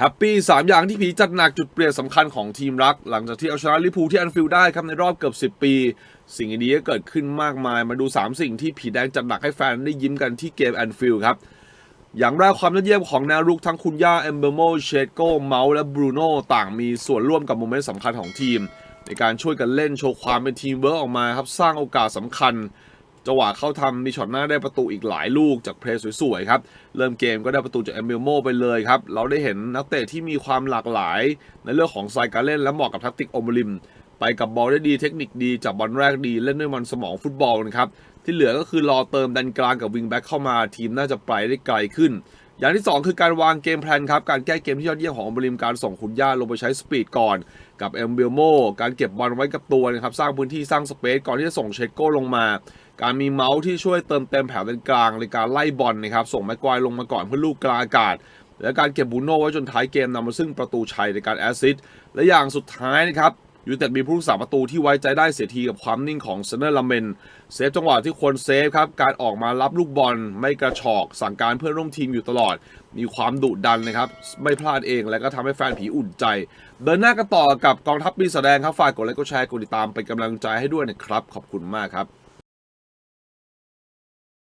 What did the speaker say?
แฮปปี้สามอย่างที่ผีจัดหนักจุดเปลี่ยนสำคัญของทีมรัก หลังจากที่เอาชนะลิพูที่แอนฟิลด์ได้ครับในรอบเกือบ 10 ปี สิ่งดีก็เกิดขึ้นมากมายมาดู 3 สิ่งที่ผีแดงจัดหนักให้แฟนได้ยิ้มกันที่เกมแอนฟิลด์ครับ อย่างแรกความยอดเยี่ยมของแนวรุกทั้งคุณย่าเอมเบอร์โมเชโกเมาส์และบรูโน่ต่างมีส่วนร่วมกับโมเมนต์สำคัญของทีม ในการช่วยกันเล่นโชว์ความเป็นทีมเวิร์กออกมาครับสร้างโอกาสสำคัญ จังหวะเข้าทำมีช็อตหน้าได้ประตูอีกหลายลูกจากเพลสสวยๆครับ เริ่มเกมก็ได้ประตูจากเอมเบโมไปเลยครับ เราได้เห็นนักเตะที่มีความหลากหลาย ในเรื่องของสไตล์การเล่นและเหมาะกับแทักติกโอมลิม ไปกับบอลได้ดีเทคนิคดีจับบอลแรกดีเล่นด้วยมันสมองฟุตบอลนะครับที่เหลือก็คือรอเติมดันกลางกับวิงแบ็กเข้ามาทีมน่าจะไปได้ไกลขึ้น อย่างที่ 2 คือการวางเกมแพลนครับ การแก้เกมที่ยอดเยี่ยมของอมริมการส่งคุณย่าลงไปใช้สปีดก่อนกับเอมเบลโมการเก็บบอลไว้กับตัวนะครับ สร้างพื้นที่สร้างสเปซก่อนที่จะส่งเชโก้ลงมา การมีเมาส์ที่ช่วยเติมเต็มแผงเลนกลางในการไล่บอลนะครับ ส่งแม็กควายลงมาก่อนเพื่อลูกกลางอากาศ และการเก็บบูโน่ไว้จนท้ายเกมนำมาซึ่งประตูชัยในการแอสซิสต์และอย่างสุดท้ายนะครับ ยูเต็ดมีผู้รักษาประตูที่ไว้ใจได้เสียทีกับความนิ่งของเซนเนอร์ลาเมนเซฟจังหวะที่ควรเซฟครับ การออกมารับลูกบอลไม่กระชอก สั่งการเพื่อนร่วมทีมอยู่ตลอด มีความดุดันนะครับ ไม่พลาดเองและก็ทำให้แฟนผีอุ่นใจ เดินหน้ากันต่อกับกองทัพปีแสดงครับฝากกดไลค์กดแชร์กดติดตามเป็นกำลังใจให้ด้วยนะครับขอบคุณมากครับ